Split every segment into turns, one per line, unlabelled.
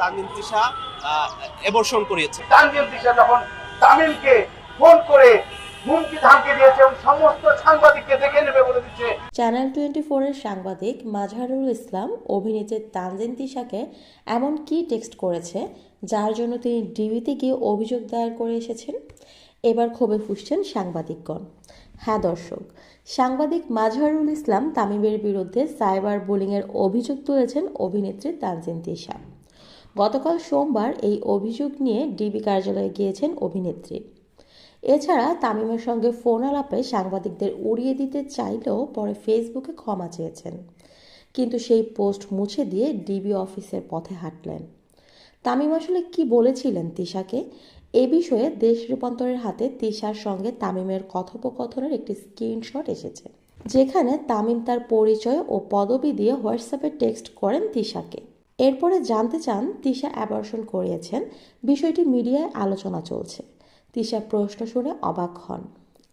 তানজিন তিশা এবর্ষণ করিয়েছে।
তানজিম দিশা যখন তামিমকে ফোন করে হুমকি ধামকি দিয়েছে এবং সমস্ত সাংবাদিককে দেখে নেবে বলে দিচ্ছে
চ্যানেল টোয়েন্টি ফোরের সাংবাদিক মাজহারুল ইসলাম অভিনেত্রী তানজিন তিশাকে এমন কি টেক্সট করেছে যার জন্য তিনি ডিবিতে গিয়ে অভিযোগ দায়ের করে এসেছেন? এবার ক্ষোভে ফুসছেন সাংবাদিকগণ। হ্যাঁ দর্শক সাংবাদিক মাজহারুল ইসলাম তামিমের বিরুদ্ধে সাইবার বুলিংয়ের অভিযোগ তুলেছেন অভিনেত্রী তানজিন তিশা। গতকাল সোমবার এই অভিযোগ নিয়ে ডিবি কার্যালয়ে গিয়েছেন অভিনেত্রী। এছাড়া তামিমের সঙ্গে ফোন আলাপে সাংবাদিকদের উড়িয়ে দিতে চাইলেও পরে ফেসবুকে ক্ষমা চেয়েছেন। কিন্তু সেই পোস্ট মুছে দিয়ে ডিবি অফিসের পথে হাঁটলেন। তামিম আসলে কি বলেছিলেন তিশাকে? এ বিষয়ে দেশ রূপান্তরের হাতে তিশার সঙ্গে তামিমের কথোপকথনের একটি স্ক্রিনশট এসেছে, যেখানে তামিম তার পরিচয় ও পদবি দিয়ে হোয়াটসঅ্যাপে টেক্সট করেন তিশাকে। এরপরে জানতে চান তিশা অ্যাবর্শন করিয়েছেন, বিষয়টি মিডিয়ায় আলোচনা চলছে। তিশা প্রশ্ন শুনে অবাক হন।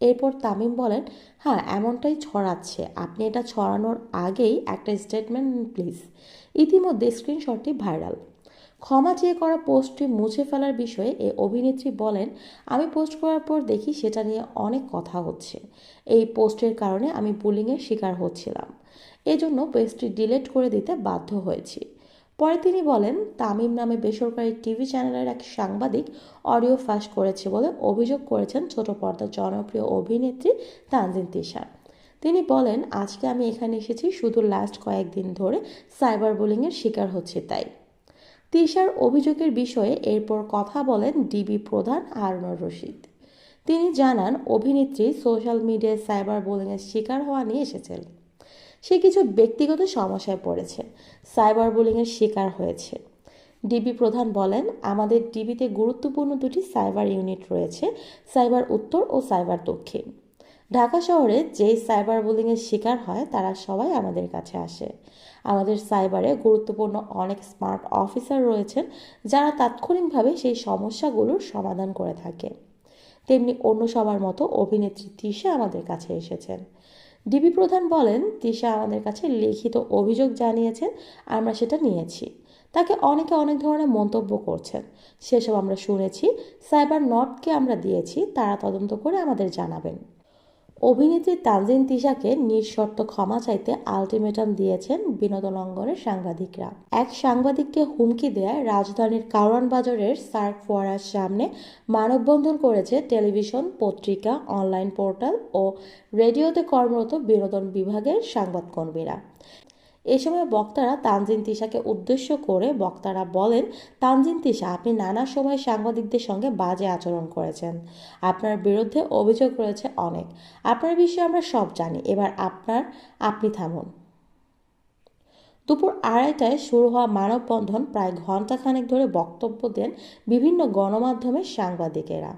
এরপর তামিম বলেন হ্যাঁ এমনটাই ছড়াচ্ছে। আপনি এটা ছড়ানোর আগেই একটা স্টেটমেন্ট প্লিজ ইতিমধ্যে স্ক্রিনশটটি ভাইরাল ক্ষমা চেয়ে করা পোস্টটি মুছে ফেলার বিষয়ে এ অভিনেত্রী বলেন, আমি পোস্ট করার পর দেখি সেটা নিয়ে অনেক কথা হচ্ছে। এই পোস্টের কারণে আমি বুলিংয়ের শিকার হচ্ছিলাম। এজন্য পোস্টটি ডিলিট করে দিতে বাধ্য হয়েছি। পরে তিনি বলেন, তামিম নামে বেসরকারি টিভি চ্যানেলের এক সাংবাদিক অডিও ফাঁস করেছে বলে অভিযোগ করেছেন ছোট পর্দার জনপ্রিয় অভিনেত্রী তানজিন তিশা তিনি বলেন, আজকে আমি এখানে এসেছি শুধু লাস্ট কয়েকদিন ধরে সাইবার বুলিংয়ের শিকার হচ্ছে তাই। তিশার অভিযোগের বিষয়ে এরপর কথা বলেন ডিবি প্রধান হারুনুর রশিদ। তিনি জানান, অভিনেত্রী সোশ্যাল মিডিয়ায় সাইবার বোলিংয়ের শিকার হওয়া নিয়ে এসেছেন। সে কিছু ব্যক্তিগত সমস্যায় পড়েছে, সাইবার বুলিংয়ের শিকার হয়েছে। ডিবি প্রধান বলেন, আমাদের ডিবিতে গুরুত্বপূর্ণ দুটি সাইবার ইউনিট রয়েছে, সাইবার উত্তর ও সাইবার দক্ষিণ। ঢাকা শহরে যেই সাইবার বুলিংয়ের শিকার হয়, তারা সবাই আমাদের কাছে আসে। আমাদের সাইবারে গুরুত্বপূর্ণ অনেক স্মার্ট অফিসার রয়েছেন, যারা তাৎক্ষণিকভাবে সেই সমস্যাগুলোর সমাধান করে থাকে। তেমনি অন্য সবার মতো অভিনেত্রী তিশা আমাদের কাছে এসেছেন। ডিবি প্রধান বলেন তিশা আমাদের কাছে লিখিত অভিযোগ জানিয়েছেন, আমরা সেটা নিয়েছি। তাকে অনেকে অনেক ধরনের মন্তব্য করছেন। সেসব আমরা শুনেছি, সাইবার নটকে আমরা দিয়েছি, তারা তদন্ত করে আমাদের জানাবেন। অভিনেত্রী তানজিন তিশাকে নিঃশর্ত ক্ষমা চাইতে আলটিমেটাম দিয়েছেন বিনোদন অঙ্গনের সাংবাদিকরা। এক সাংবাদিককে হুমকি দেয় রাজধানীর কারওয়ান বাজারের সার্ক ফোয়ারার সামনে মানববন্ধন করেছে টেলিভিশন, পত্রিকা, অনলাইন পোর্টাল ও রেডিওতে কর্মরত বিনোদন বিভাগের সংবাদকর্মীরা। এ সময় বক্তারা তানজিন তিশাকে উদ্দেশ্য করে বক্তারা বলেন, তানজিন তিশা, আপনি নানা সময় সাংবাদিকদের সঙ্গে বাজে আচরণ করেছেন। আপনার বিরুদ্ধে অভিযোগ রয়েছে অনেক। আপনার বিষয়ে আমরা সব জানি। এবার আপনার, আপনি থামুন। দুপুর আড়াইটায় শুরু হওয়া মানববন্ধন প্রায় ঘণ্টাখানেক ধরে বক্তব্য দেন বিভিন্ন গণমাধ্যমের সাংবাদিকেরা।